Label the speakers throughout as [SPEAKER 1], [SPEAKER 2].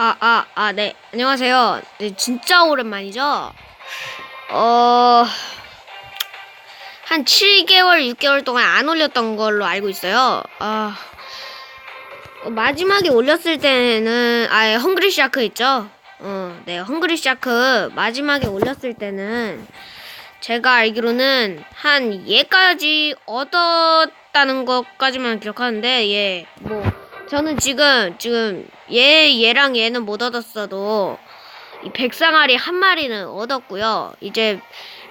[SPEAKER 1] 아, 아, 아, 네. 안녕하세요. 네, 진짜 오랜만이죠? 어, 한 7개월, 6개월 동안 안 올렸던 걸로 알고 있어요. 아, 어, 마지막에 올렸을 때는, 아, 헝그리 샤크 있죠? 어, 네, 헝그리 샤크 마지막에 올렸을 때는 제가 알기로는 한 얘까지 얻었다는 것까지만 기억하는데, 예, 뭐, 저는 지금, 지금, 얘, 얘랑 얘는 못 얻었어도, 이 백상아리 한 마리는 얻었고요. 이제,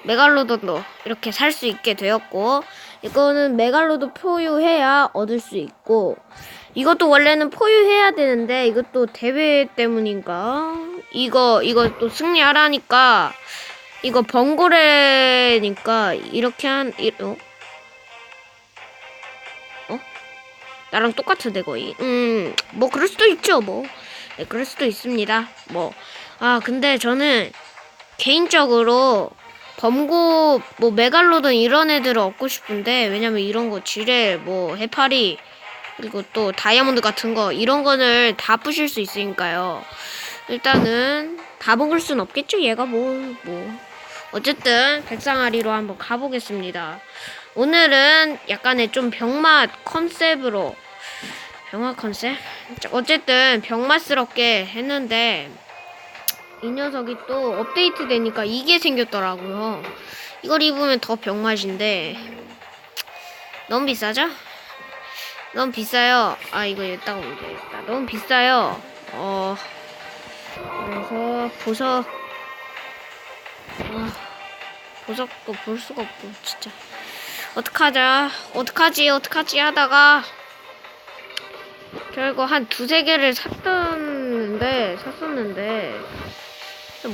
[SPEAKER 1] 메갈로돈도 이렇게 살 수 있게 되었고, 이거는 메갈로돈 포유해야 얻을 수 있고, 이것도 원래는 포유해야 되는데, 이것도 대회 때문인가? 이거, 이거 또 승리하라니까, 이거 번고래니까, 이렇게 한, 이, 어? 나랑 똑같은데 거의. 음, 뭐 그럴 수도 있죠, 뭐. 네, 그럴 수도 있습니다. 뭐. 아, 근데 저는 개인적으로 범고 뭐 메갈로돈 이런 애들을 얻고 싶은데 왜냐면 이런 거 지뢰 뭐 해파리 그리고 또 다이아몬드 같은 거 이런 거를 다 부실 수 있으니까요. 일단은 다 먹을 순 없겠죠. 얘가 뭐 뭐. 어쨌든 백상아리로 한번 가보겠습니다. 오늘은 약간의 좀 병맛 컨셉으로 병맛 컨셉? 자, 어쨌든 병맛스럽게 했는데 이 녀석이 또 업데이트 되니까 이게 생겼더라고요. 이걸 입으면 더 병맛인데 너무 비싸죠? 너무 비싸요. 아 이거 여기다가 올려야겠다. 너무 비싸요. 어 그래서 보석 아, 보석도 볼 수가 없고 진짜 어떡하자. 어떡하지? 어떡하지? 하다가 결국 한 두세 개를 샀었는데 샀었는데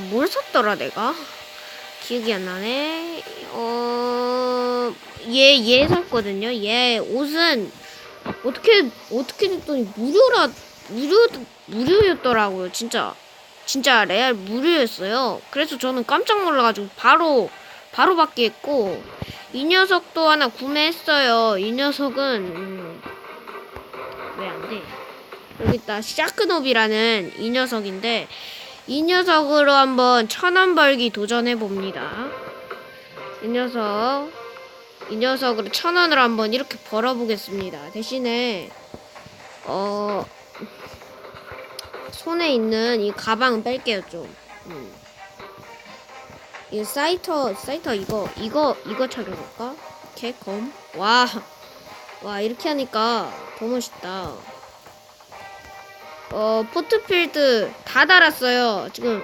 [SPEAKER 1] 뭘 샀더라 내가? 기억이 안 나네. 어얘 얘 샀거든요. 얘 옷은 어떻게 어떻게 됐더니 무료라 무료 무료였더라고요. 진짜 진짜 레알 무료였어요. 그래서 저는 깜짝 놀라가지고 바로 바로 받기 했고 이 녀석도 하나 구매했어요 이 녀석은 음, 왜안 돼? 여기 있다 샤크노비라는 이 녀석인데 이 녀석으로 한번 천원 벌기 도전해 봅니다. 이 녀석 이 녀석으로 천 원을 한번 이렇게 벌어 보겠습니다. 대신에 어 손에 있는 이 가방은 뺄게요 좀. 음. 이 사이터 사이터 이거 이거 이거 착용할까? 개검 와. 와 이렇게 하니까 더 멋있다. 어 포트필드 다 달았어요. 지금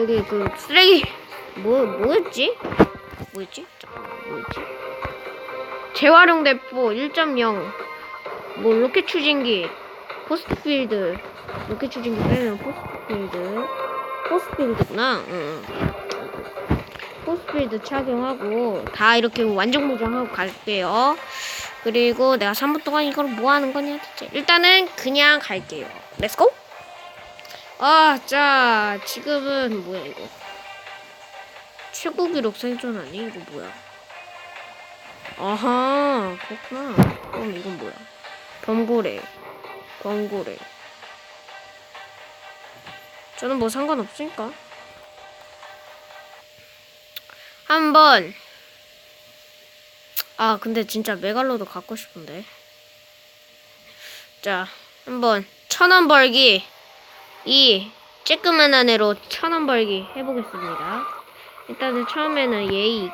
[SPEAKER 1] 여기 그 쓰레기 뭐 뭐였지? 뭐였지? 뭐였지? 재활용 대포 1.0 뭐 로켓 추진기 포스트필드 로켓 추진기 빼면 포스트필드 포스트필드구나. 응. 포스트필드 착용하고 다 이렇게 완전 무장하고 갈게요. 그리고 내가 3분 동안 이걸 뭐 하는 거냐 대체. 일단은 그냥 갈게요. 렛츠고! 아, 자, 지금은 뭐야 이거? 최고 기록 생존 아니? 이거 뭐야? 아하, 그렇구나. 그럼 이건 뭐야? 범고래. 범고래. 저는 뭐 상관없으니까. 한번 아, 근데 진짜 메갈로도 갖고 싶은데. 자, 한번 천 원 벌기 이 쬐끄만한 애로 천 원 벌기 해보겠습니다. 일단은 처음에는 예의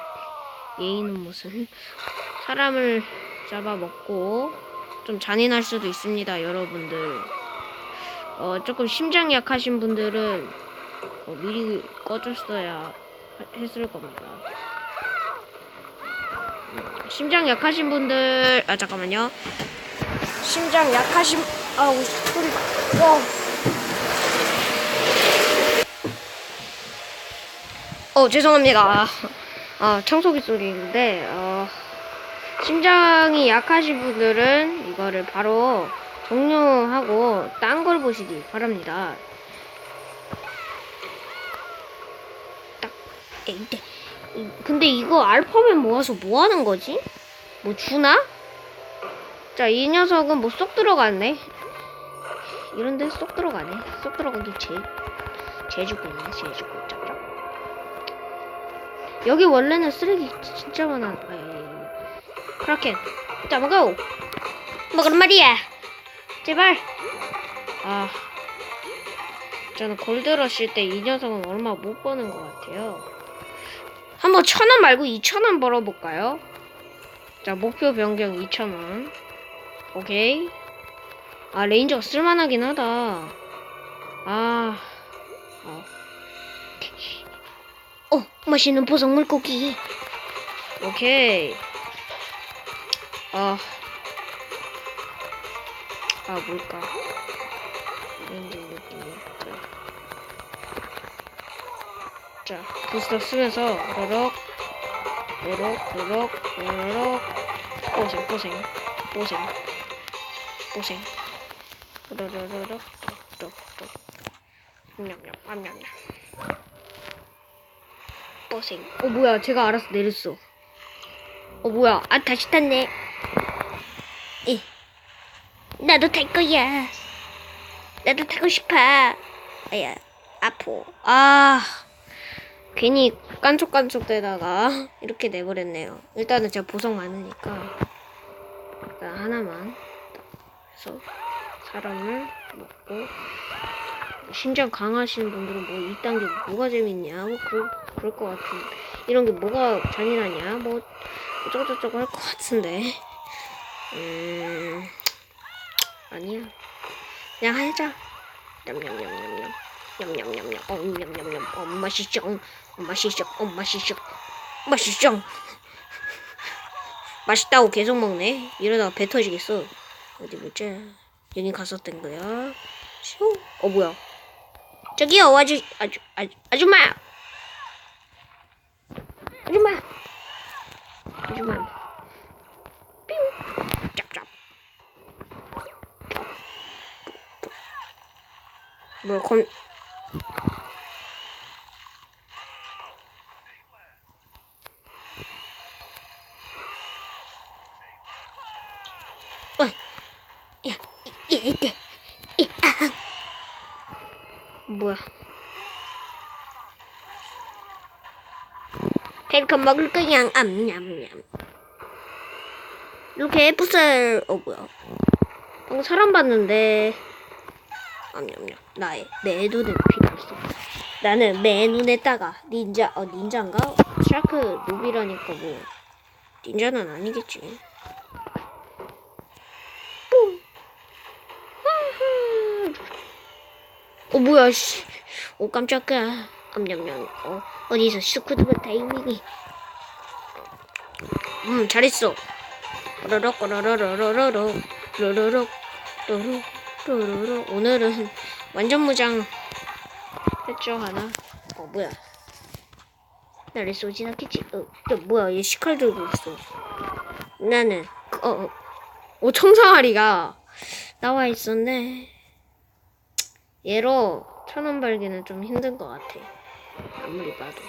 [SPEAKER 1] 예의는 무슨 사람을 잡아먹고 좀 잔인할 수도 있습니다, 여러분들. 어, 조금 심장 약하신 분들은 어, 미리 꺼줬어야 했을 겁니다. 심장 약하신 분들 아 잠깐만요 심장 약하신 아우 소리 어. 어 죄송합니다 아 청소기 소리인데 어, 심장이 약하신 분들은 이거를 바로 종료하고 딴 걸 보시기 바랍니다 에이데 근데 이거 알파벳 모아서 뭐 하는 거지? 뭐 주나? 자, 이 녀석은 뭐 쏙 들어갔네. 이런데 쏙 들어가네. 쏙 들어가기 제 제주군이네. 제주군 짭짭. 여기 원래는 쓰레기 진짜 많아. 크라켄. 자 먹어. 먹으란 말이야. 제발. 아. 저는 골드러시 때 이 녀석은 얼마 못 버는 것 같아요. 한번 천 원 말고 이천 원 벌어볼까요? 자, 목표 변경 2,000원. 오케이. 아, 레인저가 쓸만하긴 하다. 아. 어. 어, 맛있는 보석 물고기. 오케이. 아. 아, 뭘까. 레인저 물고기. 자. 자, 부스터 쓰면서, 로럭, 로럭, 로럭, 로럭. 뽀생, 뽀생, 뽀생, 뽀생. 럭, 럭. 냠냠, 냠 냠냠. 뽀생. 어, 뭐야. 제가 알아서 내렸어. 어, 뭐야. 아, 다시 탔네. 이. 나도 탈 거야. 나도 타고 싶어. 아야, 아프. 아. 괜히 깐족깐족대다가 이렇게 내버렸네요. 일단은 제가 보석 많으니까 일단 하나만 딱 해서 사람을 먹고 신장 강하신 분들은 뭐 이딴 게 뭐가 재밌냐? 뭐 그럴, 그럴 것 같은 이런 게 뭐가 잔인하냐? 뭐 어쩌고저쩌고 할 것 같은데. 음 아니야. 그냥 하자. 냠냠냠냠냠 냠냠냠냠. 어 냠냠냠. 어 맛있죠? 어, 맛있죠? 어 맛있죠? 맛있죠? 맛있다고 계속 먹네? 이러다가 배 터지겠어. 어디 보자. 여기 갔었던 거야. 슈. 어 뭐야? 저기요 아주 아주 아주 아줌마! 아줌마! 아줌마. 삥! 짭짭 뭐야. 뭐야? 펠컨 먹을 거야, 암냠냠. 이렇게 풋살, 어 뭐야? 방금 사람 봤는데, 암냠냠. 나의 내 눈에 필요 없어. 나는 내 눈에다가 닌자, 어 닌자인가? 샤크 루비라니까 뭐 닌자는 아니겠지. 어 뭐야 씨. 오 깜짝이야. 암냠냠. 어 어디서 스쿠드가 타이밍이. 음 잘했어. 로로록 로로로로로로 로로록 로로 로로로 오늘은 완전 무장 했죠 하나. 어 뭐야? 나를 쏘진 않겠지. 어, 야, 뭐야 얘 시칼 들고 있어. 나는 어, 어, 오 청상아리가 나와 있었네. 얘로 천원 벌기는 좀 힘든 것 같아. 아무리 봐도.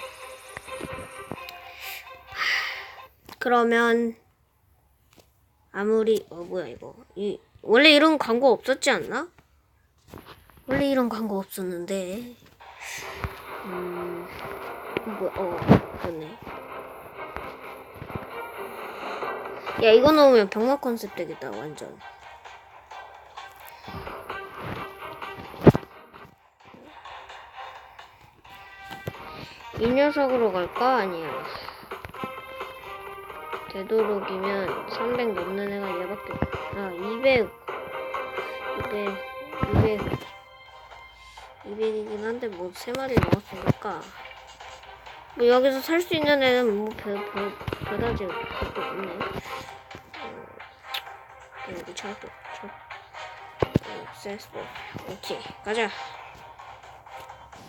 [SPEAKER 1] 하, 그러면 아무리 어 뭐야 이거 이 원래 이런 광고 없었지 않나? 원래 이런 광고 없었는데. 음 뭐야 어 그러네. 야 이거 넣으면 병맛 컨셉 되겠다 완전. 이 녀석으로 갈까? 아니야. 되도록이면 300 넘는 애가 얘밖에 없... 아, 200. 200. 200. 200이긴 한데 뭐 3마리 먹었으니까. 뭐 여기서 살 수 있는 애는 뭐 별, 별, 별다지 없네. 음, 여기 차도, 차. 음, 세스 오케이. 가자.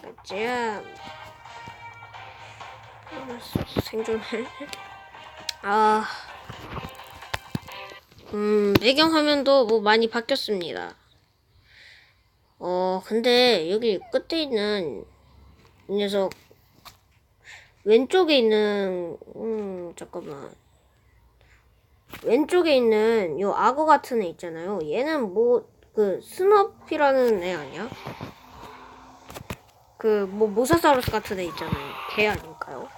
[SPEAKER 1] 가자. 생존을. 아. 음, 배경 화면도 뭐 많이 바뀌었습니다. 어, 근데 여기 끝에 있는 이 녀석 왼쪽에 있는 음, 잠깐만. 왼쪽에 있는 요 악어 같은 애 있잖아요. 얘는 뭐 그 스너피라는 애 아니야? 그 뭐 모사사우루스 같은 애 있잖아요. 걔 아닐까요?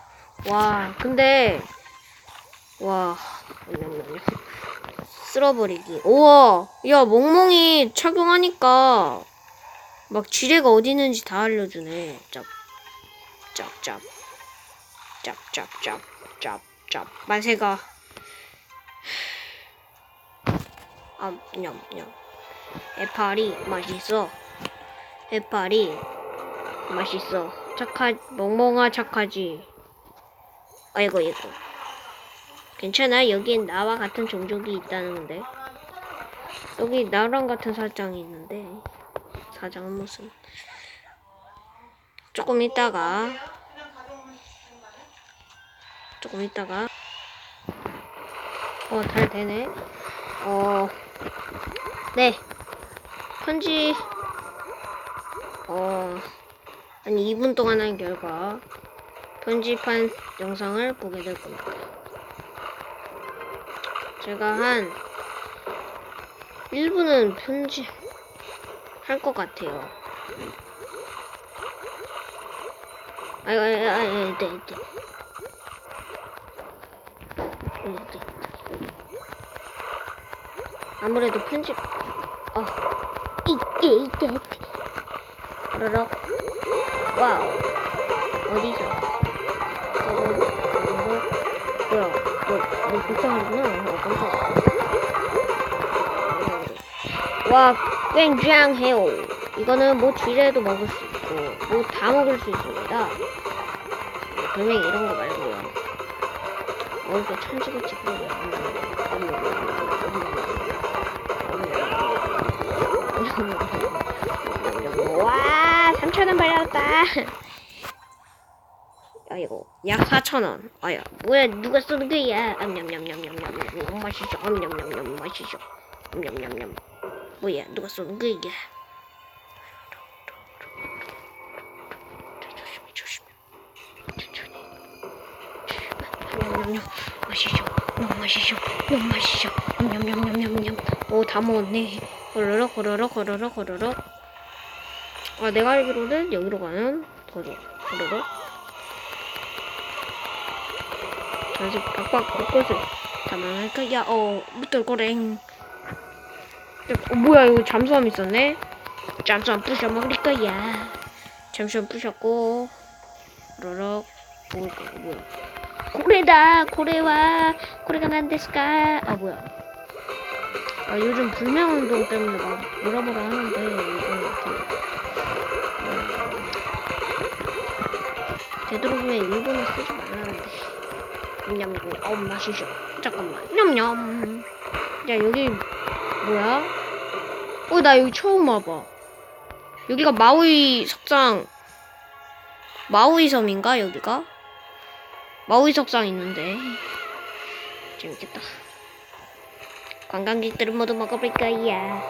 [SPEAKER 1] 와 근데 와. 쓸어버리기. 우와 야 멍멍이 착용하니까 막 지뢰가 어디 있는지 다 알려주네. 짭 짭 짭 짭 짭 짭 짭 짭. 만세가. 아 냠냠. 해파리 맛있어. 해파리 맛있어. 착하 멍멍아 착하지. 아이고 이거 괜찮아. 여기엔 나와 같은 종족이 있다는데. 여기 나랑 같은 사장이 있는데. 사장은 무슨. 조금 있다가. 조금 있다가. 어 잘 되네. 어. 네. 편지, 어, 한 2분 동안 한 결과, 편집한 영상을 보게 될 겁니다. 제가 한 1분은 편집, 할 것 같아요. 아이고, 아이고, 아이고, 네, 네. 네, 네. 아무래도 편집, 어, 이게, 이게, 그러러, 와우, 어디서? 어, 어, 뭐야, 너, 너 불쌍하구나. 와, 굉장해요. 이거는 뭐 쥐레도 먹을 수 있고, 뭐 다 먹을 수 있습니다. 분명히 이런 거 말고요. 먹을 게 천지겠지, 와, 3,000원 발렸다. 약 4,000원. 아야, 뭐야, 누가 쏘는 거야? 암냠냠냠냠냠. 맛있어. 암냠냠냠. 맛있어. 암냠냠냠. 뭐야, 누가 쏘는 거야? 조심히, 조심히. 천천히. 냠냠냠. 맛있어. 너무 맛있어. 너무 맛있어. 냠냠냠냠냠. 오, 다 먹었네. 호로록, 호로록, 호로록, 호로록. 아, 내가 알기로는 여기로 가는 도로. 호로록. 다시 박박 곳곳을 담아낼 거야. 어, 무떨거랭. 어, 뭐야, 이거 잠수함 있었네? 잠수함 부셔 먹을 거야. 잠수함 부셨고, 로록, 거, 뭐야. 고래다! 고래와! 고래가 난 데스까? 아, 뭐야. 아, 요즘 불매운동 때문에 막 뭐라 뭐라 하는데, 이거 이렇게. 되도록이면 일본어 쓰지 말라는데. 냠냠. 어 맛있어. 잠깐만. 냠냠. 야 여기 뭐야? 어 나 여기 처음 와봐. 여기가 마우이 석상. 마우이 섬인가 여기가? 마우이 석상 있는데. 재밌겠다. 관광객들은 모두 먹어볼 거야.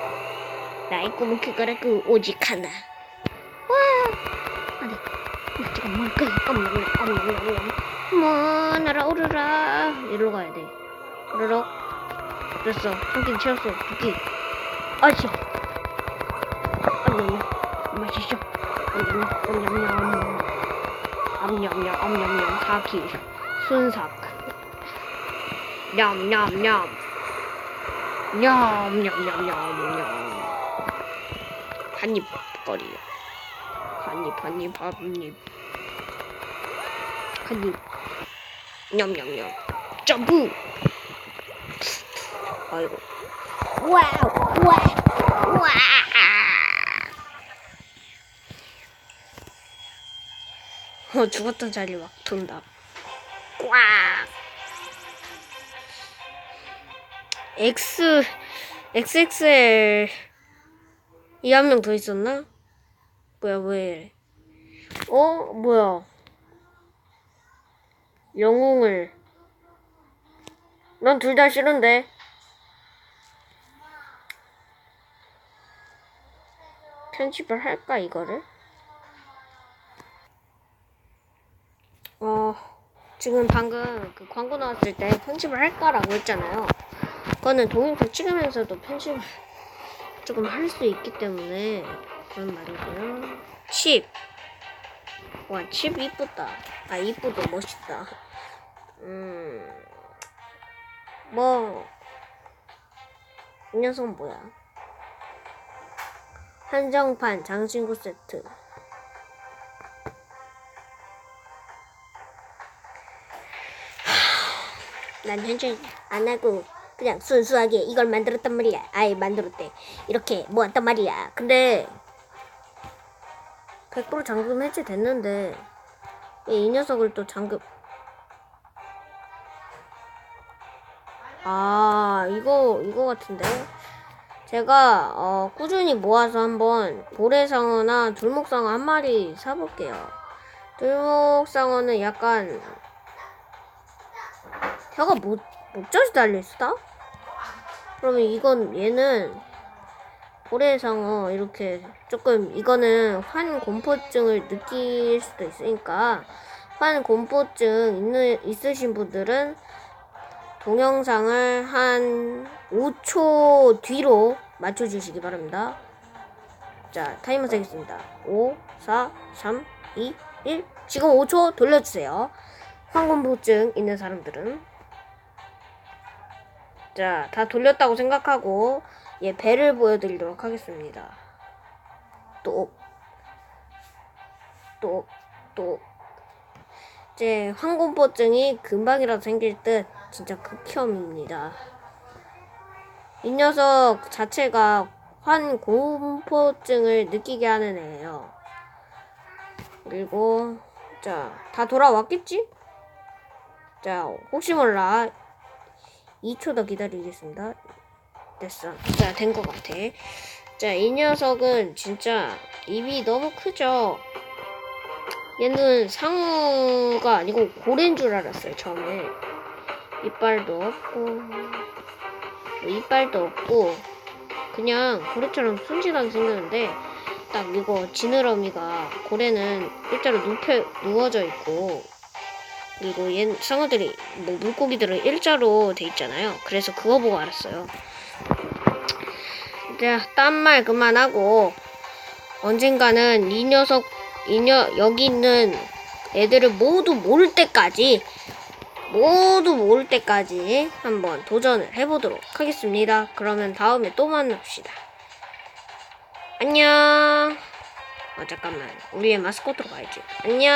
[SPEAKER 1] 나의 꿈은 그거라고 오직 하나. 와! 아니 나 지금 먹을 거야. 엄냠냠 엄냠 냠뭐 날아오르라. 이리로 가야 돼. 오르륵 됐어. 한끼 채웠어. 두끼. 아씨. 암냠냠 맛있어 암냠냠 암냠냠 암냠냠 암냠냠. 사키 순삭. 냠냠냠. 냠냠냠냠냠. 한입 거리 한입 한입 한입 한입. 냠냠냠. 점프 아이고. 와우 와우 와. 어, 죽었던 자리 막 돈다. 꽉 X XXL 이 한 명 더 있었나? 뭐야 왜 이래? 어? 뭐야 영웅을 넌둘다 싫은데 편집을 할까 이거를? 어 지금 방금 그 광고 나왔을 때 편집을 할까라고 했잖아요. 그거는 동영상 찍으면서도 편집을 조금 할 수 있기 때문에 그런 말이고요. 칩. 와, 칩 이쁘다. 아, 이쁘다. 멋있다. 음, 뭐, 이 녀석은 뭐야? 한정판 장신구 세트. 난 현질 안 하고 그냥 순수하게 이걸 만들었단 말이야. 아예 만들었대. 이렇게 모았단 말이야. 근데 100% 잠금 해제됐는데 왜 이 녀석을 또 잠금 아 이거 이거 같은데 제가 어, 꾸준히 모아서 한번 고래상어나 둘목상어 한 마리 사볼게요. 둘목상어는 약간 혀가 못, 못자지 달려있다? 그러면 이건 얘는 고래상어 이렇게 조금 이거는 환 공포증을 느낄 수도 있으니까 환 공포증 있는, 있으신 분들은 동영상을 한 5초 뒤로 맞춰주시기 바랍니다. 자, 타이머 세겠습니다. 5, 4, 3, 2, 1. 지금 5초 돌려주세요. 황공포증 있는 사람들은. 자, 다 돌렸다고 생각하고, 얘 배를 보여드리도록 하겠습니다. 또, 또, 또. 이제 황공포증이 금방이라도 생길 듯 진짜 극혐입니다. 이 녀석 자체가 환공포증을 느끼게 하는 애예요. 그리고 자, 다 돌아왔겠지? 자, 혹시 몰라. 2초 더 기다리겠습니다. 됐어. 자, 된 것 같아. 자, 이 녀석은 진짜 입이 너무 크죠? 얘는 상어가 아니고 고래인 줄 알았어요, 처음에. 이빨도 없고, 뭐 이빨도 없고, 그냥 고래처럼 순진하게 생겼는데, 딱 이거 지느러미가 고래는 일자로 눕혀, 누워져 있고, 그리고 얘 상어들이, 뭐 물고기들은 일자로 돼 있잖아요. 그래서 그거 보고 알았어요. 이제 딴 말 그만하고, 언젠가는 이 녀석, 이 녀, 여기 있는 애들을 모두 모을 때까지, 모두 모을 때까지 한번 도전을 해보도록 하겠습니다. 그러면 다음에 또 만납시다. 안녕. 아, 잠깐만. 우리의 마스코트로 가야지. 안녕.